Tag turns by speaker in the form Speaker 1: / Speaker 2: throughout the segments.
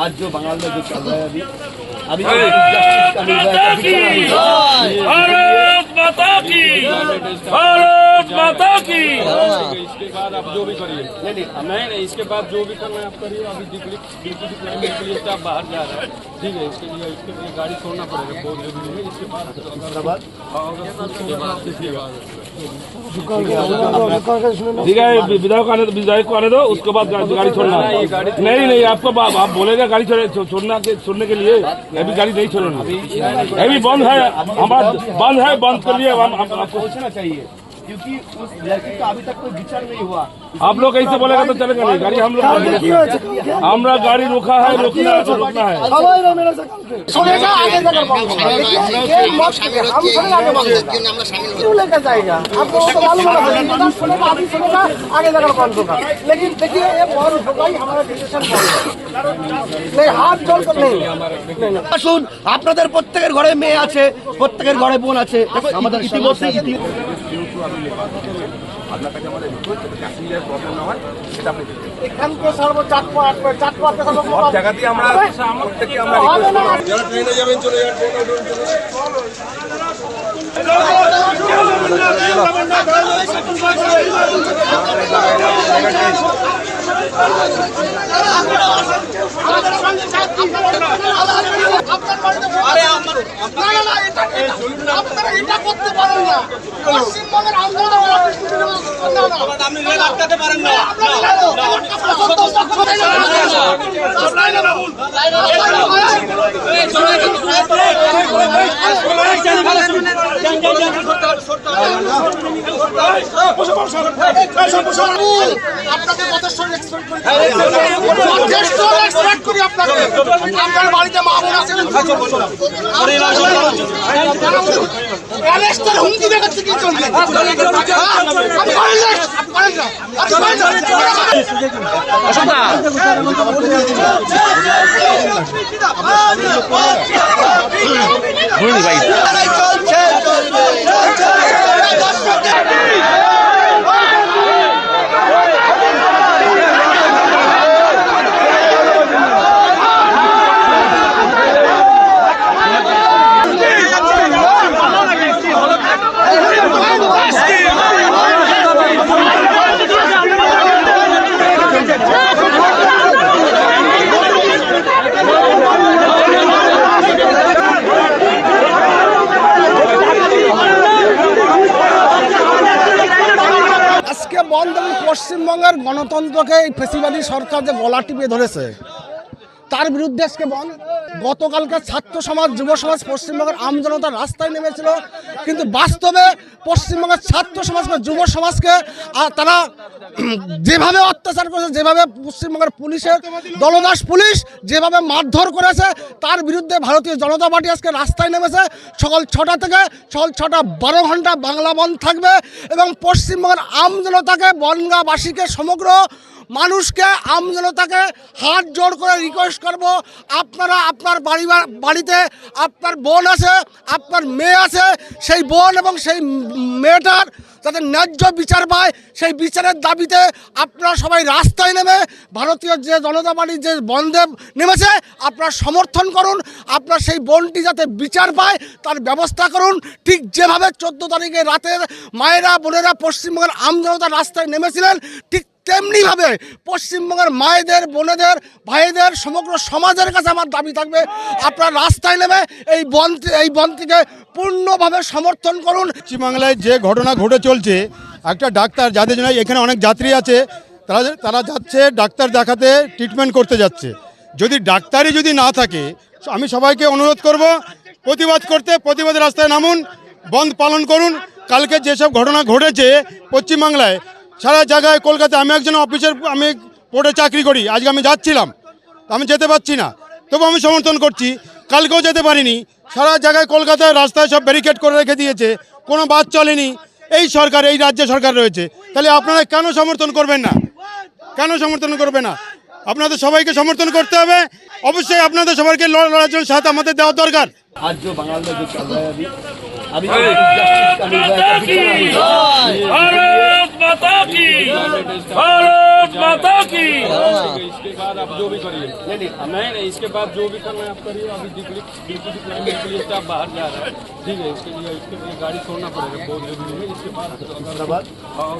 Speaker 1: आज जो बंगाल में जो चल रहा है अभी अभी जस्टिस का मिल रहा है कभी चला नहीं रहा है।
Speaker 2: भारत माता की भारत माता की।
Speaker 3: इसके बाद आप जो भी करिए।
Speaker 1: नहीं नहीं
Speaker 3: नहीं नहीं इसके बाद जो भी करना है आप करिए। अभी डिप्टी के लिए स्टाफ बाहर जा रहा है। ठीक है इसके लिए इसके लिए गाड़ी छोड़ना पड़ेगा बहुत ज़रूरी है। इसके बाद
Speaker 2: ठीक है विधायक को आने दो विधायक को आने दो उसके बाद गाड़ी छोड़ना नहीं नहीं आपको आप आप बोलेगा गाड़ी छोड़ना के छोड़ने के लिए। अभी गाड़ी नहीं छोड़ना। अभी बंद है। हमारा बंद है बंद कर लिए। आपको
Speaker 1: सोचना चाहिए। क्योंकि उस लड़की का अभी तक कोई विचार नहीं हुआ
Speaker 2: आप लोग ऐसे बोलेगा तो चलेगा नहीं गाड़ी हम लोग हमारा गाड़ी रुका है रोकना है तो रोकना है
Speaker 4: सुनेगा आगे जाकर बंद होगा ये मत कीजिए, हम सुनेगा आगे बंद होगा क्यों लेकर जाएगा आपको वो तो मालूम होगा सुनेगा सुनेगा अभी सुनेगा आगे जाकर बंद होगा लेकिन देखिए ये बंद होगा ही हमारा डिसीजन नहीं हाथ जोड़ कर नहीं नहीं नहीं
Speaker 1: আসুন আপনাদের প্রত্যেকের ঘরে মেয়ে আছে প্রত্যেকের ঘরে বোন আছে আমাদের ইতিমধ্যে ইতি-
Speaker 4: এখান থেকে সর্ব চাটপো আটপো চাটপো আটপো সর্ব জায়গাতেই আমরা প্রত্যেককে আমরা আপনারা এটা না। রেল আটকাতে আন্দোলন না। আপনাকে কত এক্সপেক্ট করি যথেষ্ট এক্সপেক্ট করি আপনাকে আপনার বাড়িতে মা বোন আছেন অ্যারেস্টের হুমকি দেখাচ্ছে কি জন্য আপনি করেন না, আপনি করেন না, আপনি করেন না। আজকে বন্ধ এবং পশ্চিমবঙ্গের গণতন্ত্রকে এই ফেসিবাদী সরকার যে গলা টিপে ধরেছে তার বিরুদ্ধে আজকে বন্ধ গতকালকে ছাত্র সমাজ, যুব সমাজ, পশ্চিমবঙ্গের আমজনতা রাস্তায় নেমেছিল। কিন্তু বাস্তবে পশ্চিমবঙ্গের ছাত্র বা যুব সমাজকে তারা যেভাবে অত্যাচার করেছে, যেভাবে পশ্চিমবঙ্গের পুলিশের দলদাস পুলিশ যেভাবে মারধর করেছে, তার বিরুদ্ধে ভারতীয় জনতা পার্টি আজকে রাস্তায় নেমেছে। সকাল ছটা থেকে সকাল ছটা বারো ঘণ্টা বাংলা বন্ধ থাকবে এবং পশ্চিমবঙ্গের আমজনতাকে বনগাঁবাসীকে সমগ্র মানুষকে আমজনতাকে হাত জোড় করে রিকোয়েস্ট করব, আপনারা আপনার বাড়ি, বাড়িতে আপনার বোন আছে, আপনার মেয়ে আছে, সেই বোন এবং সেই মেয়েটার যাতে ন্যায্য বিচার পায়, সেই বিচারের দাবিতে আপনারা সবাই রাস্তায় নেমে ভারতীয় যে জনতা পার্টি যে বন্ধে নেমেছে, আপনারা সমর্থন করুন, আপনার সেই বোনটি যাতে বিচার পায়, তার ব্যবস্থা করুন। ঠিক যেভাবে চোদ্দ তারিখে রাতের মায়েরা, বোনেরা পশ্চিমবঙ্গের আমজনতা রাস্তায় নেমেছিলেন, ঠিক তেমনিভাবে পশ্চিমবঙ্গের মায়েদের, বোনেদের, ভাইদের, সমগ্র সমাজের কাছে আমার দাবি থাকবে, আপনার রাস্তায় নেমে এই বন এই বনটিকে পূর্ণভাবে সমর্থন করুন।
Speaker 5: পশ্চিমবাংলায় যে ঘটনা ঘটে চলছে, একটা ডাক্তার যাদের জন্য এখানে অনেক যাত্রী আছে, তারা তারা যাচ্ছে ডাক্তার দেখাতে ট্রিটমেন্ট করতে যাচ্ছে। যদি ডাক্তারই যদি না থাকে, আমি সবাইকে অনুরোধ করব, প্রতিবাদ করতে প্রতিবাদ রাস্তায় নামুন বন্ধ পালন করুন। কালকে যেসব ঘটনা ঘটেছে পশ্চিমবাংলায় সারা জায়গায় কলকাতায়, আমি একজন অফিসের আমি বোর্ডে চাকরি করি, আজকে আমি যাচ্ছিলাম, আমি যেতে পারছি না, তবু আমি সমর্থন করছি, কালকেও যেতে পারিনি, সারা জায়গায় কলকাতায় রাস্তায় সব ব্যারিকেড করে রেখে দিয়েছে, কোনো বাস চলেনি, এই সরকার, এই রাজ্য সরকার রয়েছে, তাহলে আপনারা কেন সমর্থন করবেন না? কেন সমর্থন করবে না? আপনাদের সবাইকে সমর্থন করতে হবে, অবশ্যই আপনাদের সবাইকে লড়- লড়ার জন্য সাথ আমাদের দেওয়া দরকার।
Speaker 1: आज जो बंगाल में जो चल रहा है अभी अभी है है।
Speaker 2: भारत माता की भारत माता की
Speaker 3: इसके बाद आप जो भी करिए। नहीं नहीं नहीं नहीं इसके बाद जो भी करना है आप करिए। अभी के लिए स्टाफ बाहर जा रहा है। ठीक है इसके लिए इसके लिए गाड़ी छोड़ना पड़ेगा बहुत ज़रूरी है। इसके बाद हाँ,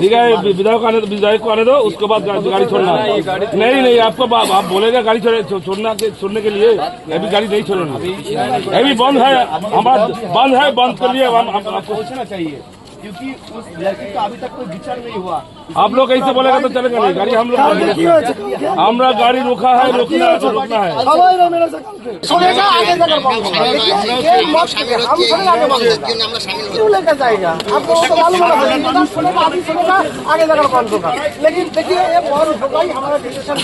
Speaker 2: ठीक है विधायक आने विधायक को आने दो उसके बाद गाड़ी छोड़ना नहीं नहीं आपको आप बोलेगा गाड़ी छोड़े छो- छोड़ना के छोड़ने के लिए अभी गाड़ी नहीं छोड़ना अभी बंद है हमारा बंद है बंद कर लिए हम हम- आपको
Speaker 1: पहुंचना चाहिए क्योंकि उस लड़की का अभी तक कोई विचार नहीं हुआ
Speaker 2: आप लोग ऐसे बोलेगा तो चलेगा नहीं गाड़ी हम लोग हमारा गाड़ी रुका है रुकना है तो रुकना है
Speaker 4: सुनेगा आगे जाकर बंद होगा देखिए, ये मत कीजिए, हम थोड़ी आगे बंद होगा क्यों लेकर जाएगा आपको तो मालूम होगा इतना सुनेगा अभी सुनेगा आगे जाकर बंद होगा लेकिन देखिए ये बंद होगा ही हमारा डिसीजन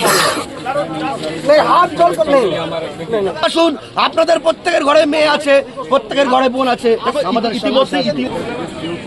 Speaker 4: नहीं हाथ जोड़ कर नहीं नहीं नहीं
Speaker 1: আসুন আপনাদের প্রত্যেকের ঘরে মেয়ে আছে প্রত্যেকের ঘরে বোন আছে আমাদের ইতিমধ্যে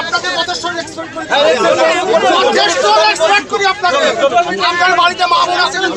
Speaker 6: আপনাকে যথেষ্ট এক্সপেক্ট করি আপনার বাড়িতে মা বোন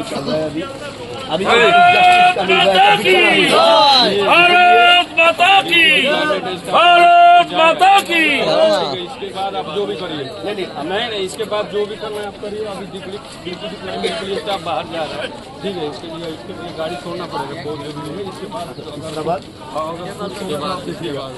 Speaker 1: जो चल रहा है अभी। अभी जस्टिस का मिल रहा है है।
Speaker 2: भारत माता की। भारत माता की।
Speaker 3: इसके बाद आप जो भी करिए। नहीं नहीं नहीं नहीं इसके बाद जो भी करना है आप करिए। अभी बिल्कुल डिक्लेयर के लिए स्टाफ बाहर जा रहा है। ठीक है इसके लिए इसके लिए गाड़ी छोड़ना पड़ेगा। बहुत ज़रूरी है। इसके बाद हाँ, बाद इसके बाद।